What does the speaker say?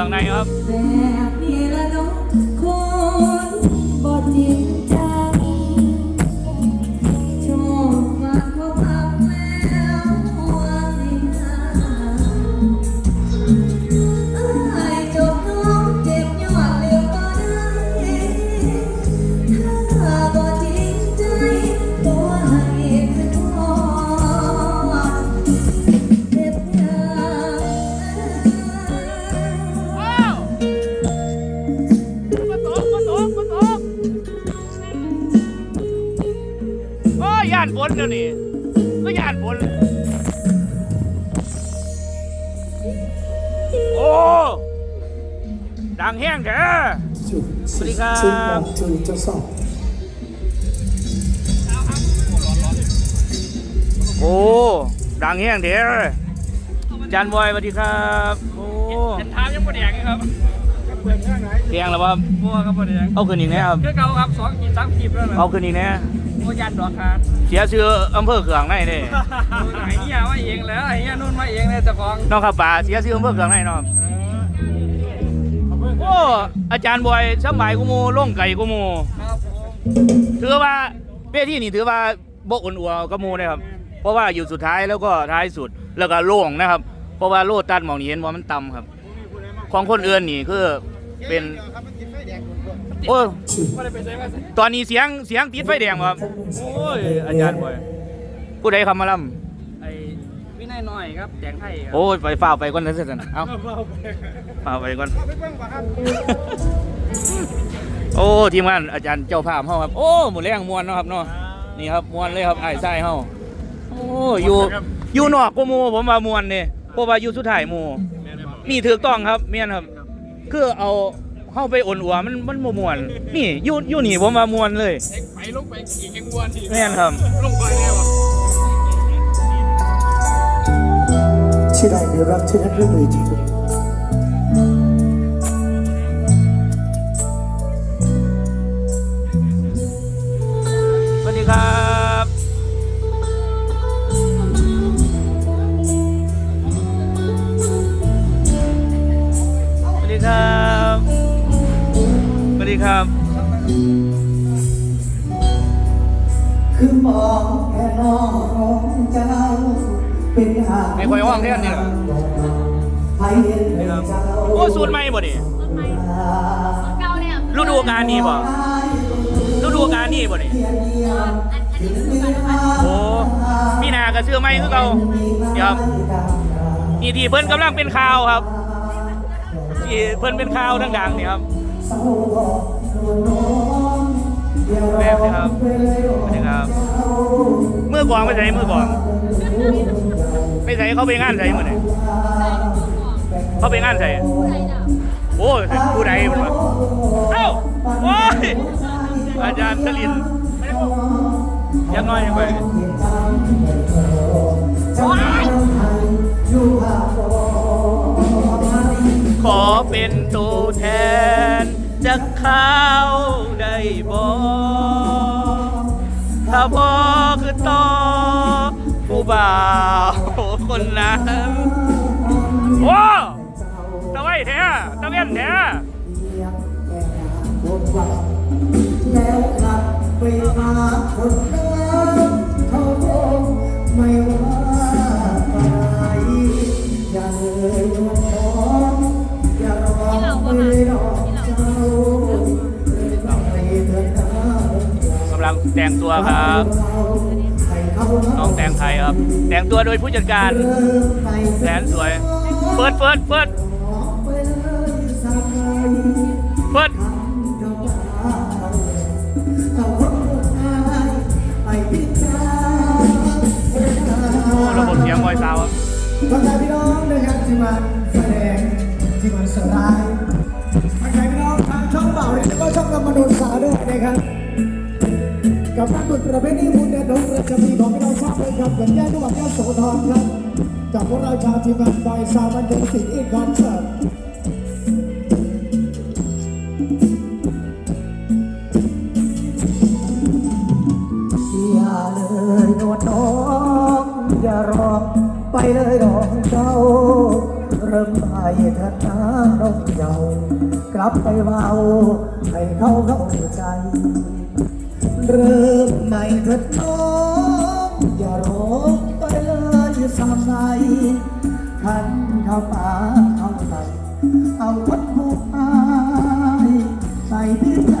รื่องในครับ แบบนี้ละเนาะคนบ่ นฝนเดี๋ยวนี้ก็ย่านฝนโอ้ ดังแห้งแท้สวัสดีครับโอ้ ดังแห้งแท้จานบอยสวัสดีครับ โอ้เห็นทายังบ่แดงครับแดงแล้วว่าบัวครับบ่แดงเอาคืนอีกนะครับคือเก่าครับสองขีดสามขีดแล้วนะเอาคืนอีกนะ โอ้ยันดอกขาดเสียชื่ออำเภอเขืองในเด้ไอ้เหี้ยว่าเองแล้วไอ้เหี้ยนู่นว่าเองเลยเจ้าของน้องขับป่าเสียชื่ออำเภอเขืองในเนาะโอ้อาจารย์บอยสมัยกูโมล่งไก่กูโมครับผมถือว่าเวทีนี่ถือว่าบกอุ่นอัวกระโมนะครับ เพราะว่าอยู่สุดท้ายแล้วก็ท้ายสุดแล้วก็โล่งนะครับ เพราะว่าโลดตันหมองนี่เห็นว่ามันต่ำครับ ของคนอื่นนี่คือเป็น โอ้ยบ่ได้ไปใช้ว่าใส่ตอนนี้เสียงเสียงติดไฟแดงครับ โอ้ยอาจารย์บอยผู้ใดคำมาล่ำไอ้วินัยน้อยครับแดงไทยครับโอ้ยไปฝ้าวไปก่อนนะเสร็จแล้วเอาฝ้าวไปก่อนโอ้ทีมงานอาจารย์เจ้าภาพเฮาครับ โอ้หมดแรงมวนเนาะครับเนาะนี่ครับมวนเลยครับไอ้ไส้เฮาโอ้อยู่อยู่นอกกูหมูผมว่ามวนนี่เพราะว่าอยู่สุดท้ายหมูนี่ถูกต้องครับเมียนครับ คือเอา เข้าไปอ่อนอัวมันมันบ่มวนนี่อยู่อยู่นี่ผมว่ามวนเลยไปลงไปกี่แกงวัวทีแม่นครับลงไปแล้วอะที่ได้ได้รับชนะด้วยมือจริงสวัสดีครับสวัสดีครับสวัส ดีครับคือมองแค่น้องของเจ้าเป็นหางไม่ค่อยว่างเท่านี้เหรอให้เห็นเป็นเจ้าโอ้สูตรใหม่บ่นี่เก่าเนี่ยฤดูกาลนี้บ่ฤดูกาลนี้บ่นี่อันอันนี้คือการพันโอ้มีนาก็ซื้อใหม่คือเก่าเดี๋ยวครับนี่ที่เพิ่นกำลังเป็นข่าวครับที่เพิ่นเป็นข่าวดังๆนี่ครับ แบบนี้ครับสวัสดีครับเมื่อกวางไปใส่เมื่อกวางไปใส่เขาไปงานใส่มือไหนเขาไปงานใส่ใช่โอ้ยผู้ใดมันวะเอ้าโอ้ยอาจารย์ชลินยังน้อยยังไป เป็นตัวแทนจะเข้าได้บ่ถ้าพ่อคือต่อผู้บ่าวคนนั้นโอ้ตะไว้แท้ตะเวียนแท้แล้วกลับไปหาคนนั้นเขาคงไม่ว่า แต่งตัวครับน้องแต่งไทยครับ แต่งตัวโดยผู้จัดการแสนสวย เปิดเปิดเปิดเปิดโอ้ระบบเสียงบอยซาวครับพี่น้องนะครับที่มาแสดงที่มาเสอร์ กับการบุญประเพณีบุญเดือนดงประจำปีของพี่น้องชาวเลยครับเหมือนแย่จังหวัดยโสธรครับกับพวกเราชาวทีมงานบอยซาวบันเทิงศิลป์อินคอนเสิร์ตอย่าเลยนวลน้องอย่าร้องไปเลยดอกเจ้า เริ่มใหม่เถิดนะน้องเยาวกลับไปเบาให้เขาเข้าใจ เริ่มใหม่เถิดน้องอย่ารอไปเลยสามใจขันเข้ามาเข้าใส่เอาวัดผู้อายใส่ที่ใจ